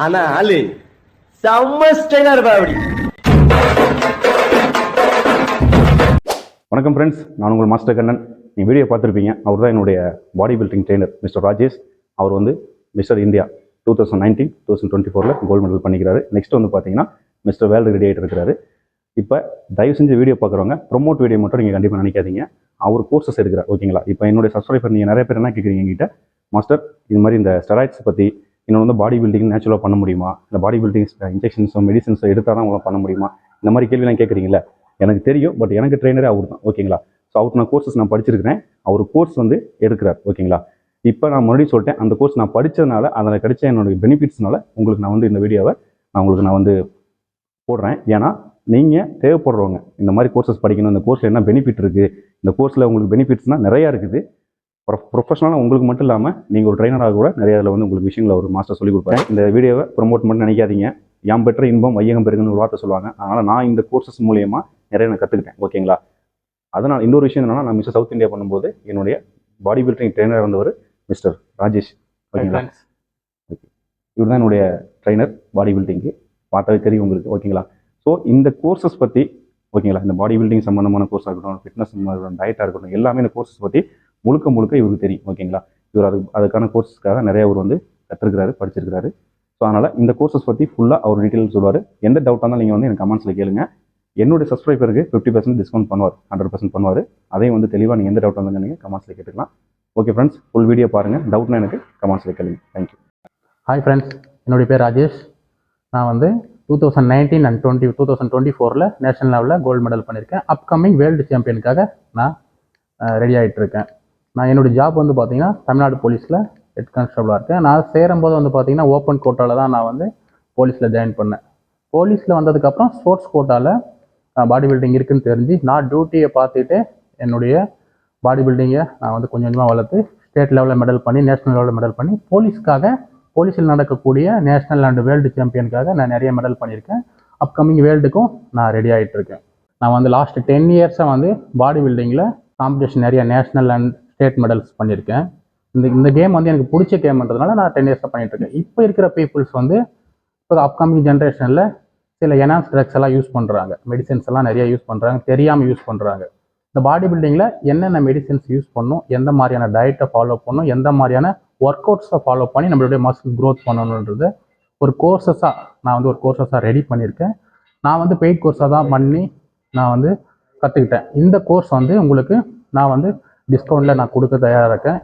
ஆனா ஆளு செம்ம ஸ்டைலா இருப்பா அப்படி. வணக்கம் ஃப்ரெண்ட்ஸ் நான் உங்கள் மாஸ்டர் கண்ணன். நீங்கள் வீடியோ பார்த்துருப்பீங்க. அவர் தான் என்னுடைய body building trainer mister Rajesh. அவர் வந்து mister India two thousand nineteen two thousand twenty ஃபோரில் கோல்டு மெடல் பண்ணிக்கிறாரு. நெக்ஸ்ட் வந்து பார்த்தீங்கன்னா மிஸ்டர் வேர்ல்டு ரெடி ஆகிட்டு இருக்கிறாரு. இப்போ தயவு செஞ்சு வீடியோ பார்க்குறவங்க ப்ரொமோட் வீடியோ மட்டும் நீங்கள் கண்டிப்பாக நினைக்காதீங்க. அவர் கோர்சஸ் எடுக்கிறார் ஓகேங்களா இப்போ என்னுடைய சப்ஸ்கிரைபர் நீங்கள் நிறைய பேர் என்ன கேட்குறீங்க எங்கிட்ட மாஸ்டர் இது மாதிரி இந்த ஸ்டெராய்ட்ஸ் பற்றி இன்னொன்று வந்து பாடி பில்டிங் நேச்சுரலாக பண்ண முடியுமா? இந்த பாடி பில்டிங் இன்ஜெக்ஷன்ஸோ மெடிசன்ஸோ எடுத்தால் தான் உங்களால் பண்ண முடியுமா? இந்த மாதிரி கேள்விலாம் கேட்குறீங்களா எனக்கு தெரியும் பட் எனக்கு ட்ரெயினரே அவர் தான் ஓகேங்களா? ஸோ அவருக்கு நான் கோர்சஸ் நான் படிச்சிருக்கிறேன். அவர் கோர்ஸ் வந்து எடுக்கிறார் ஓகேங்களா? இப்போ நான் மறுபடியும் சொல்லிட்டேன் அந்த கோர்ஸ் நான் படித்ததுனால அதில் கிடைச்ச என்னுடைய பெனிஃபிட்ஸ்னால உங்களுக்கு நான் வந்து இந்த வீடியோவை நான் உங்களுக்கு நான் வந்து போடுறேன். ஏன்னா நீங்கள் தேவைப்படுறவங்க இந்த மாதிரி கோர்சஸ் படிக்கணும் இந்த கோர்ஸில் என்ன பெனிஃபிட் இருக்குது இந்த கோர்ஸில் உங்களுக்கு பெனிஃபிட்ஸ்னால் நிறையா இருக்குது. ப்ரொஃபஷனலாக உங்களுக்கு மட்டும் இல்லாமல் நீங்கள் ஒரு ட்ரைனராக கூட நிறைய அதில் வந்து உங்களுக்கு விஷயங்களை ஒரு மாஸ்டர் சொல்லி கொடுப்பாரு. இந்த வீடியோவை ப்ரொமோட் பண்ண நினைக்காதீங்க. யாம் பெற்ற இன்பம் வையகம் பெருகுன்னு ஒரு வார்த்தை சொல்லுவாங்க. அதனால் நான் இந்த கோர்சஸ் மூலியமா நிறைய நான் கற்றுக்கிட்டேன் ஓகேங்களா அதனால் இன்னொரு விஷயம் என்னன்னா நான் மிஸ்டர் சவுத் இந்தியா பண்ணும்போது என்னுடைய பாடி பில்டிங் ட்ரைனர் வந்தவர் மிஸ்டர் ராஜேஷ். ஓகேங்களா இவர் தான் என்னுடைய ட்ரைனர் பாடி பில்டிங்க்கு பார்த்தாவே தெரியும் உங்களுக்கு. ஓகேங்களா ஸோ இந்த கோர்சஸ் பற்றி ஓகேங்களா இந்த பாடி பில்டிங் சம்மந்தமான கோர்ஸாக இருக்கட்டும் ஃபிட்னஸ் இருக்கட்டும் டயட்டாக இருக்கட்டும் எல்லாமே இந்த கோர்சஸ் பற்றி முழுக்க முழுக்க இவருக்கு தெரியும் ஓகேங்களா இவர் அது அதுக்கான கோர்ஸஸ்க்காக நிறைய அவர் வந்து கற்றுருக்கிறாரு படிச்சிருக்கிறாரு. ஸோ அதனால் இந்த கோர்சஸ் பற்றி ஃபுல்லாக அவர் டீட்டெயில் சொல்லுவார். எந்த டவுட்டாக இருந்தாலும் நீங்கள் வந்து எனக்கு கமெண்ட்ஸில் கேளுங்க. என்னுடைய சப்ஸ்கிரைபருக்கு ஃபிஃப்டி பர்சன்ட் டிஸ்கவுண்ட் பண்ணுவார் ஹண்ட்ரட் பர்சன்ட் பண்ணுவார். அதையும் வந்து தெளிவாக நீங்கள் எந்த டவுட் இருந்தாலும் நீங்கள் கமெண்ட்ஸில் கேட்டுக்கலாம். ஓகே ஃப்ரெண்ட்ஸ் ஃபுல் வீடியோ பாருங்கள் டவுட்னா எனக்கு கமெண்ட்ஸில் கேளுங்க. தேங்க்யூ ஹாய் ஃப்ரெண்ட்ஸ் என்னுடைய பேர் ராஜேஷ். நான் வந்து two thousand nineteen and twenty two thousand twenty ஃபோரில் நேஷனல் லெவலில் கோல்டு மெடல் பண்ணியிருக்கேன். அப்கமிங் வேர்ல்டு சாம்பியனுக்காக நான் ரெடி ஆகிட்டு இருக்கேன் நான் என்னுடைய ஜாப் வந்து பார்த்தீங்கன்னா தமிழ்நாடு போலீஸில் ஹெட் கான்ஸ்டபுளாக இருக்கேன். நான் சேரும்போது வந்து பார்த்தீங்கன்னா ஓப்பன் கோட்டாவில் தான் நான் வந்து போலீஸில் ஜாயின் பண்ணேன். போலீஸில் வந்ததுக்கப்புறம் ஸ்போர்ட்ஸ் கோட்டாவில் பாடி பில்டிங் இருக்குன்னு தெரிஞ்சு நான் டியூட்டியை பார்த்துட்டு என்னுடைய பாடி பில்டிங்கை நான் வந்து கொஞ்சம் கொஞ்சமாக வளர்த்து ஸ்டேட் லெவலில் மெடல் பண்ணி நேஷனல் லெவலில் மெடல் பண்ணி போலீஸ்க்காக போலீஸில் நடக்கக்கூடிய நேஷனல் அண்ட் வேர்ல்டு சாம்பியனுக்காக நான் நிறைய மெடல் பண்ணியிருக்கேன். அப்கமிங் வேர்ல்டுக்கும் நான் ரெடி ஆகிட்டு இருக்கேன் நான் வந்து லாஸ்ட் டென் இயர்ஸாக வந்து பாடி பில்டிங்கில் காம்படிஷன் நிறைய நேஷனல் அண்ட் ஸ்டேட் மெடல்ஸ் பண்ணியிருக்கேன். இந்த இந்த கேம் வந்து எனக்கு பிடிச்ச கேம்ன்றதுனால நான் டென் இயர்ஸாக பண்ணிகிட்ருக்கேன் இப்போ இருக்கிற பீப்புள்ஸ் வந்து இப்போ அப்கமிங் ஜென்ரேஷனில் சில எனான்ஸ் ட்ரக்ஸ் எல்லாம் யூஸ் பண்ணுறாங்க மெடிசின்ஸ் எல்லாம் நிறைய யூஸ் பண்ணுறாங்க தெரியாமல் யூஸ் பண்ணுறாங்க இந்த பாடி பில்டிங்கில் என்னென்ன மெடிசின்ஸ் யூஸ் பண்ணணும் எந்த மாதிரியான டயட்டை ஃபாலோ பண்ணணும் எந்த மாதிரியான ஒர்க் அவுட்ஸை ஃபாலோ பண்ணி நம்மளுடைய மசில் க்ரோத் பண்ணணுன்றது ஒரு கோர்சஸாக நான் வந்து ஒரு கோர்சஸாக ரெடி பண்ணியிருக்கேன். நான் வந்து பெய்ட் கோர்ஸாக தான் பண்ணி நான் வந்து கற்றுக்கிட்டேன் இந்த கோர்ஸ் வந்து உங்களுக்கு நான் வந்து டிஸ்கவுண்ட்டில் நான் கொடுக்க தயாராக இருக்கேன்.